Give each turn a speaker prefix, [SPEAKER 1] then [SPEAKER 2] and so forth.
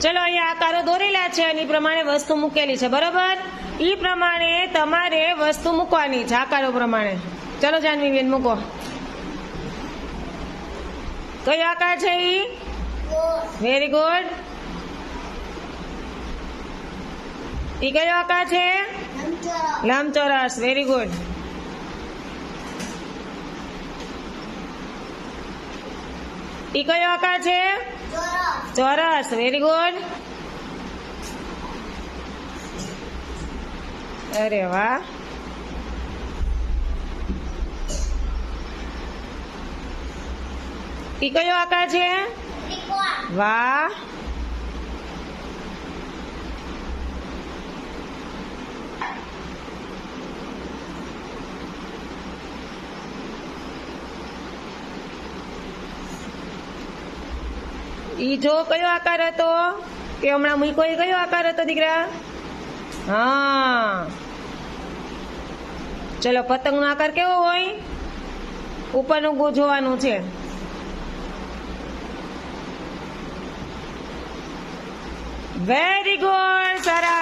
[SPEAKER 1] ચલો અહીંયા આકારો દોરેલા છે અને એ પ્રમાણે વસ્તુ મૂકેલી છે બરોબર? એ પ્રમાણે તમારે વસ્તુ મૂકવાની છે આકારો પ્રમાણે. ચલો જાનવી બેન મૂકો. કયો આકાર છે ઈ? વેરી ગુડ ઈ કયો આકાર છે? લંબચોરસ. વેરી ગુડ ઈ કયો આકાર છે? ચોરસ. વેરી ગુડ અરે વાહ. ઈ કયો આકાર છે? વાહ. ઈ જો કયો આકાર હતો? કે હમણાં મૂકો એ કયો આકાર હતો દીકરા? હા. ચલો, પતંગનો આકાર કેવો હોય? ઉપરનું જોવાનું છે. વેરી ગુડ સરસ